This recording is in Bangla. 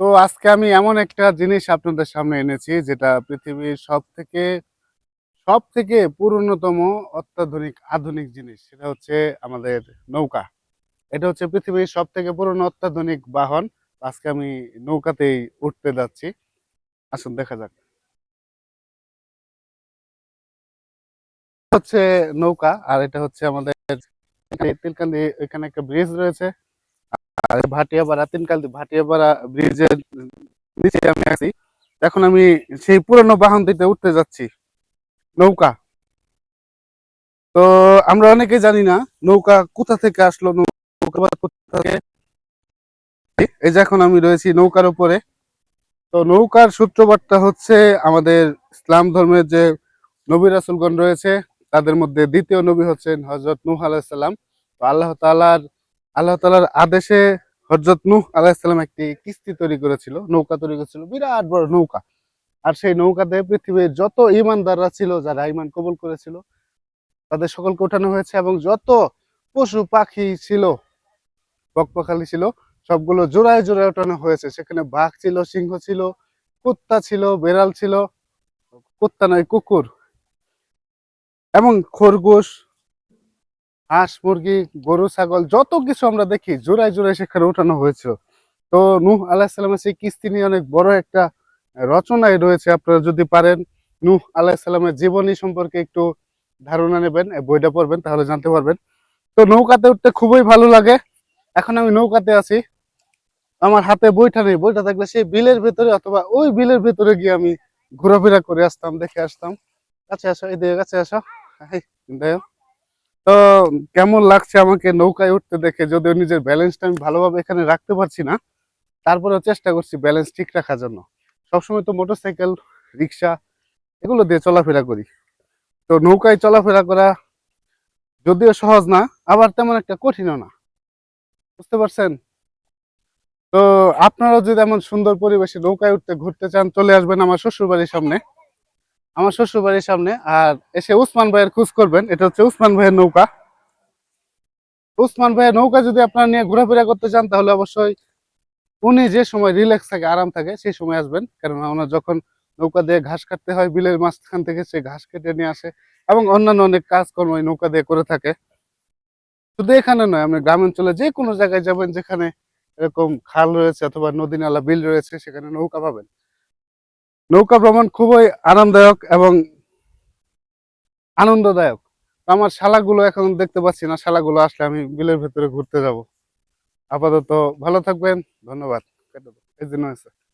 তো আজকে আমি এমন একটা জিনিস আপনাদের সামনে এনেছি, যেটা পৃথিবীর সব থেকে সব থেকে পুরনোতম অত্যাধুনিক আধুনিক জিনিস, সেটা হচ্ছে আমাদের নৌকা। এটা হচ্ছে পৃথিবীর সব থেকে পুরনো অত্যাধুনিক বাহন। আজকে আমি নৌকাতেই উঠতে যাচ্ছি। আসুন, দেখা যাক। হচ্ছে নৌকা, আর এটা হচ্ছে আমাদের তিলকান্দি, এখানে একটা ব্রিজ রয়েছে। আর ভাটিয়াপাড়া তিনকান্দি ভাটিয়াপাড়া ব্রিজের নিচে আমি আছি। এখন আমি সেই পুরনো বাহনটিতে উঠতে যাচ্ছি, নৌকা। তো আমরা অনেকে জানি না নৌকা কোথা থেকে আসলো, নৌকা কোথা এই যে এখন আমি রয়েছি নৌকার উপরে। তো নৌকার সূত্রপাতটা হচ্ছে আমাদের ইসলাম ধর্মের যে নবী রাসুলগণ রয়েছে, তাদের মধ্যে দ্বিতীয় নবী হচ্ছেন হজরত নূহ আলাইসাল্লাম তো আল্লাহ তাআলার আল্লাহ তালার আদেশে হজরত নূহ আলাইসাল্লাম একটি কিস্তি তৈরি করেছিল, নৌকা তৈরি করেছিল, বিরাট বড় নৌকা। আর সেই নৌকাতে পৃথিবীর যত ইমানদাররা ছিল, যারা ইমান কবুল করেছিল, তাদের সকলকে ওঠানো হয়েছে এবং যত পশু পাখি ছিল, বকপখালি ছিল, সবগুলো জোড়ায় জোড়ায় ওঠানো হয়েছে। সেখানে বাঘ ছিল, সিংহ ছিল, কুত্তা ছিল, বেড়াল ছিল, কুত্তা নয়, কুকুর। এবং খরগোশ হাঁস, মুরগি, গরু, ছাগল, যত কিছু আমরা দেখি, জোড়ায় জোড়ায় সেখানে উঠানো হয়েছিল। তো নূহ আলাহিসাল্লামের সেই কিস্তি নিয়ে অনেক বড় একটা রচনায় রয়েছে, আপনারা যদি পারেন, নূহ আলাহিসাল্লামের জীবনী সম্পর্কে একটু ধারণা নেবেন বইটা পড়বেন, তাহলে জানতে পারবেন। তো নৌকাতে উঠতে খুবই ভালো লাগে। এখন আমি নৌকাতে আছি। আমার হাতে বইটা নেই, বইটা থাকলে সেই বিলের ভেতরে অথবা ওই বিলের ভেতরে গিয়ে আমি ঘোরাফেরা করে আসতাম, দেখে আসতাম। কাছে আসো এদিকে কাছে আসো। দেখো। তো কেমন লাগছে আমাকে নৌকায় উঠতে দেখে? যদিও নিজের ব্যালেন্সটা আমি ভালোভাবে এখানে রাখতে পারছি না, তারপরেও চেষ্টা করছি ব্যালেন্স ঠিক রাখার জন্য। সবসময় তো মোটরসাইকেল রিক্সা এগুলো দিয়ে চলাফেরা করি। তো নৌকায় চলাফেরা করা যদিও সহজ না, আবার তেমন একটা কঠিনও না। বুঝতে পারছেন? তো আপনারাও যদি এমন সুন্দর পরিবেশে নৌকায় উঠতে ঘুরতে চান, চলে আসবেন আমার শ্বশুর বাড়ির সামনে। আমার শ্বশুর বাড়ির সামনে, আর এসে উসমান ভাইয়ের খোঁজ করবেন, এটা হচ্ছে উসমান ভাইয়ের নৌকা। উসমান ভাইয়ের নৌকা যদি আপনারা নিয়ে ঘোরাফেরা করতে চান, তাহলে অবশ্যই উনি যে সময় রিল্যাক্স থাকে, আরাম থাকে, সেই সময় আসবেন। কারণ ওনার যখন নৌকা দিয়ে ঘাস কাটতে হয়, বিলের মাঝখান থেকে সে ঘাস কেটে নিয়ে আসে, এবং অন্যান্য অনেক কাজকর্ম এই নৌকা দিয়ে করে থাকে। শুধু এখানে নয়, আপনি গ্রামাঞ্চলে যে কোনো জায়গায় যাবেন, যেখানে এরকম খাল রয়েছে অথবা নদী নালা বিল রয়েছে, সেখানে নৌকা পাবেন। নৌকা ভ্রমণ খুবই আরামদায়ক এবং আনন্দদায়ক। আমার শালাগুলো এখন দেখতে পাচ্ছি না, শালাগুলো আসলে আমি বিলের ভেতরে ঘুরতে যাব। আপাতত ভালো থাকবেন, ধন্যবাদ। এই জন্য হয়েছে